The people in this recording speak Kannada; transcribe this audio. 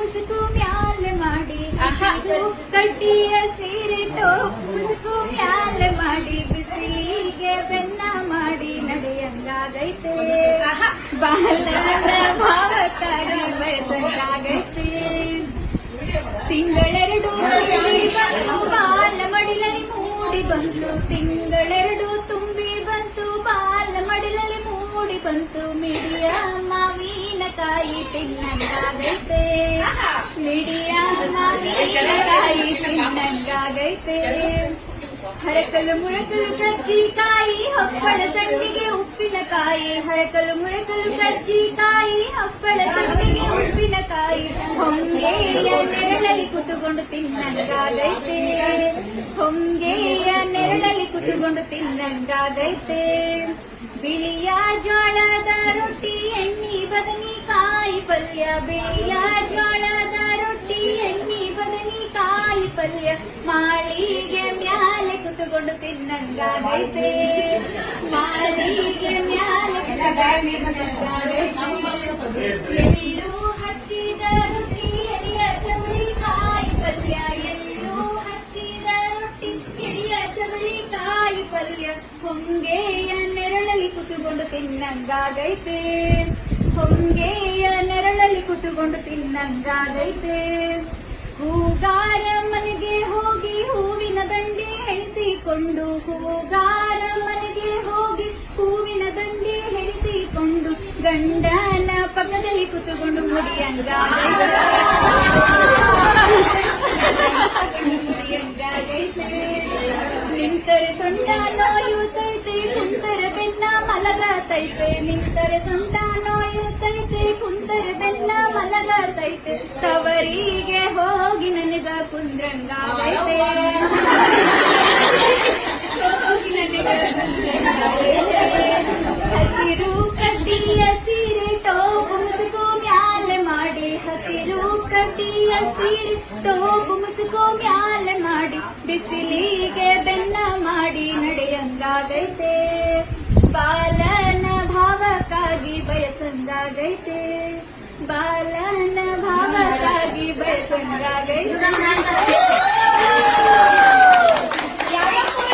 ಮುಸುಕು ಮ್ಯಾಲೆ ಮಾಡಿ ಕಟ್ಟಿಯ ಸೀರೆ ಟೋಪು ಮುಸುಕು ಮ್ಯಾಲೆ ಮಾಡಿ ಬಿಸಿಲಿಗೆ ಬೆನ್ನ ಮಾಡಿ ನಡೆಯಂಗಾಗೈತೆ ಬಾಲನ ಭಾವಕ್ಕಾಗಿ ಬಯಸಂಗಾಗೈತೆ ತಿಂಗಳೆರಡು ಬಾಲ ಮಡಿಲಲ್ಲಿ ಮೂಡಿ ಬಂತು. ತಿಂಗಳೆರಡು ತುಂಬಿ ಬಂತು ಬಾಲ ಮಡಿಲಲ್ಲಿ ಮೂಡಿ ಬಂತು. ಮಿಡಿಯ ಮಾವಿನಕಾಯಿ ತಿನ್ನಂಗಾಗೈತೆ ಮಿಡಿಯ ಮುರಕಲು ತಿನ್ನಂಗಾಗೈತೆ ಹರಕಲು ಮುಳಕಲು ಕಜ್ಜಿಕಾಯಿ ಹಪ್ಪಳ ಸಂಡಿಗೆ ಉಪ್ಪಿನಕಾಯಿ ಹರಕಲು ಮುಳಕಲು ಕಜ್ಜಿಕಾಯಿ ಹಪ್ಪಳ ಸಂಡಿಗೆ ಉಪ್ಪಿನಕಾಯಿ ಹೊಂಗೆಯ ನೆರಳಲ್ಲಿ ಕುತುಕೊಂಡು ತಿನ್ನಂಗಾಗೈತೆ. ಹೊಂಗೆಯ ನೆರಳಲ್ಲಿ ಕುತುಕೊಂಡು ತಿನ್ನಂಗಾಗೈತೆ. ಬಿಳಿಯ ಜೋಳದ ರೊಟ್ಟಿ, ಎಣ್ಣಿ ಬದನಿಕಾಯಿ ಪಲ್ಯ ಬಿಳಿಯ ಜೋಳದ ರೊಟ್ಟಿ, ಎಣ್ಣಿ ಬದನಿಕಾಯಿ ಪಲ್ಯ ಮಾಳಿಗೆ ಮ್ಯಾಲೆ ಕುತ್ಕೊಂಡು ತಿನ್ನಂಗಾಗೈತೆ ಮಾಳಿಗೆ ಮ್ಯಾಲೆ ಎಳ್ಳು ಹಚ್ಚಿದ ರೊಟ್ಟಿ ಎಡಿಯ ಚವಳಿಕಾಯಿ ಪಲ್ಯ ಎಳ್ಳು ಹಚ್ಚಿದ ರೊಟ್ಟಿ ಎಡಿಯ ಚವಳಿಕಾಯಿ ಪಲ್ಯ ಹೊಂಗೆಯ ನೆರಳಲ್ಲಿ ಕುತ್ಕೊಂಡು ತಿನ್ನಂಗಾಗೈತೆ ಹೊಂಗೆಯ ಕುತುಕೊಂಡು ತಿನ್ನಂಗಾಗೈತೆ. ಹೂಗಾರ ಮನೆಗೆ ಹೋಗಿ ಹೂವಿನ ದಂಡೆ ಹೆಣಿಸಿಕೊಂಡು, ಹೂಗಾರ ಮನೆಗೆ ಹೋಗಿ ಹೂವಿನ ದಂಡೆ ಹೆಣಿಸಿಕೊಂಡು, ಗಂಡನ ಪಕ್ಕದಲ್ಲಿ ಕೂತುಕೊಂಡು ಮುಡಿಯಂಗಾಗೈತೆ ನಿಂತರೆ ಸೊಂಡ ನೋಯುತ್ತೈತೆ ಬೆನ್ನ ಮಲಗತೈತೆ. ನಿಂತರೆ ಸೊಂಟ ತವರಿಗೆ ಹೋಗಿ ನನಗ ಕುಂದ್ರಂಗ. ಹಸಿರು ಕಡ್ಡಿಯ ಸೀರೆ ಟೋಪು ಮುಸುಕೋ ಮ್ಯಾಲೆ ಮಾಡಿ. ಹಸಿರು ಕಡ್ಡಿಯ ಸೀರೆ ಟೋಪು ಮುಸುಕೋ ಮ್ಯಾಲೆ ಮಾಡಿ. ಬಿಸಿಲಿಗೆ ಬೆನ್ನ ಮಾಡಿ ನಡೆಯಂಗಾಗೈತೆ ಬಾಲನ ಭಾವಕ್ಕಾಗಿ ಬಯಸಂಗಾಗೈತೆ ಬಾಲನ ಭಾವಕ್ಕಾಗಿ ಬಯಸಂಗಾಗೈತೆ